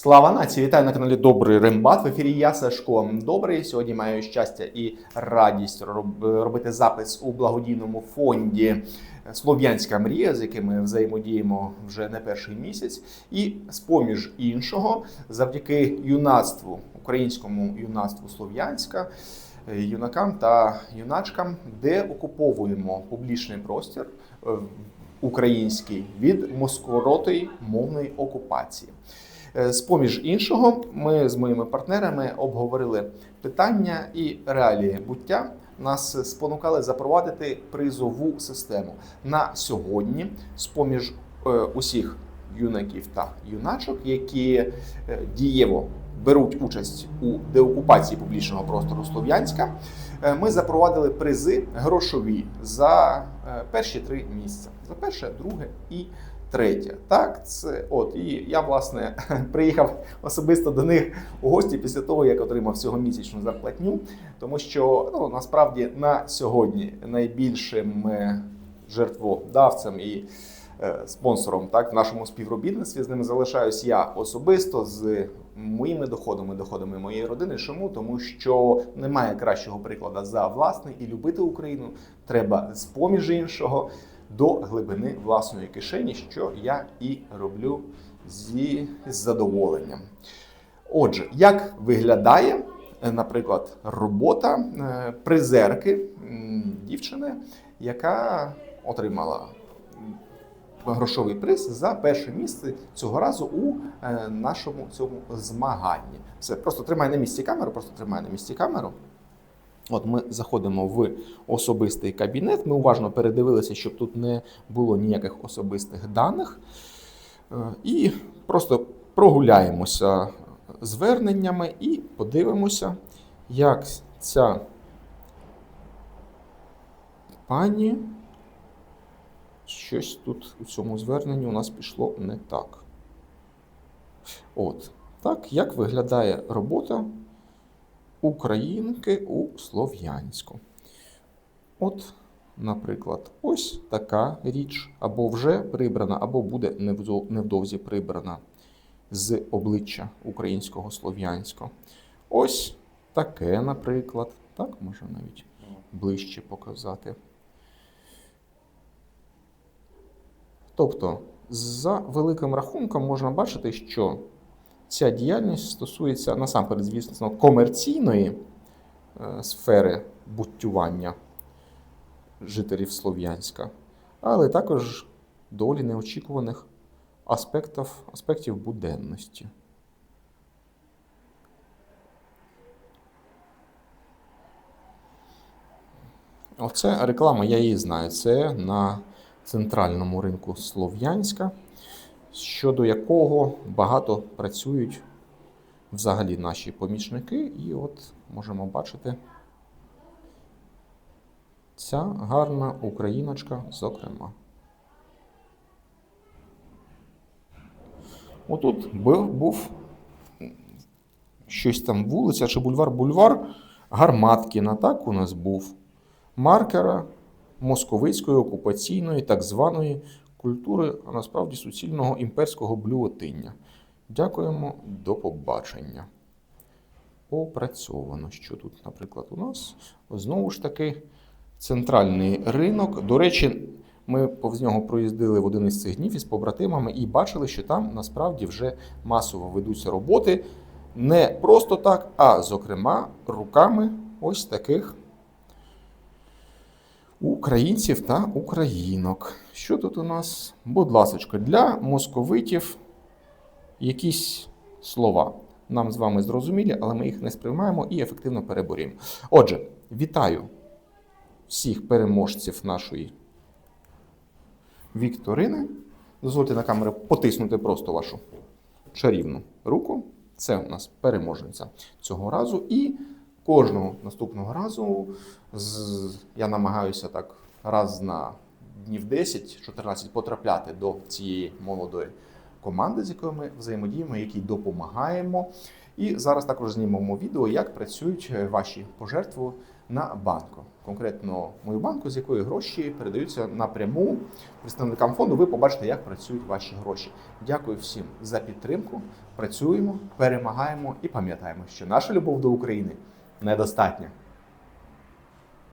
Слава нації! Вітаю на каналі Добрий Рембат. В ефірі я Сашко Добрий. Сьогодні маю щастя і радість робити запис у благодійному фонді Слов'янська мрія, з яким ми взаємодіємо вже не перший місяць. І з поміж іншого, завдяки юнацтву, українському юнацтву Слов'янська, е, юнакам та юначкам, де окуповуємо публічний простір е, український від москоротої мовної окупації. Е, З-поміж іншого, ми з моїми партнерами обговорили питання і реалії буття. Нас спонукали запровадити призову систему на сьогодні. З-поміж е, усіх юнаків та юначок, які е, дієво беруть участь у деокупації публічного простору Слов'янська, ми запровадили призи грошові за перші три місця: за перше, друге і третє. Так, це от і я власне приїхав особисто до них у гості після того, як отримав цьогомісячну зарплатню, тому що ну насправді на сьогодні найбільшим е, жертводавцем і е, спонсором так в нашому співробітництві з ними залишаюсь я особисто з моїми доходами, доходами моєї родини. Чому? Тому що немає кращого прикладу за власний і любити Україну треба з поміж іншого до глибини власної кишені, що я і роблю зі задоволенням. Отже, як виглядає, е, наприклад, робота е, призерки дівчини, яка отримала грошовий приз за перше місце цього разу у е, нашому цьому змаганні. Все, просто тримай на місці камеру, просто тримай на місці камеру. От ми заходимо в особистий кабінет. Ми уважно передивилися, щоб тут не було ніяких особистих даних. Е, І просто прогуляємося зверненнями і подивимося, як ця пані щось тут у цьому зверненні у нас пішло не так. От, так, як виглядає робота українки у Слов'янську. От, наприклад, ось така річ, або вже прибрана, або буде невдовзі прибрана з обличчя українського слов'янського. Ось таке, наприклад. Так, можу навіть ближче показати. Тобто, за великим рахунком можна бачити, що ця діяльність стосується насамперед, звісно, комерційної е, сфери буттювання жителів Слов'янська, але також доволі неочікуваних аспектів, аспектів буденності. Оце реклама, я її знаю. Це на центральному ринку Слов'янська, щодо якого багато працюють взагалі наші помічники. І от можемо бачити ця гарна україночка, зокрема. Отут був, щось там вулиця чи бульвар-бульвар Гарматкіна, так у нас був маркера московицької окупаційної так званої культури, а насправді суцільного імперського блювотиння. Дякуємо, до побачення. Опрацьовано. Що тут, наприклад, у нас? Знову ж таки, центральний ринок. До речі, ми повз нього проїздили в один із цих днів із побратимами і бачили, що там насправді вже масово ведуться роботи не просто так, а зокрема руками ось таких українців та українок. Що тут у нас? Будь ласка, для московитів якісь слова. Нам з вами зрозумілі, але ми їх не сприймаємо і ефективно переборюємо. Отже, вітаю всіх переможців нашої вікторини. Дозвольте на камеру потиснути просто вашу чарівну руку. Це у нас переможниця цього разу. І кожного наступного разу з, я намагаюся так раз на днів 10-14 потрапляти до цієї молодої команди, з якою ми взаємодіємо, якій допомагаємо. І зараз також знімемо відео, як працюють ваші пожертву, на банку. Конкретно мою банку, з якої гроші передаються напряму представникам фонду. Ви побачите, як працюють ваші гроші. Дякую всім за підтримку. Працюємо, перемагаємо і пам'ятаємо, що наша любов до України недостатня.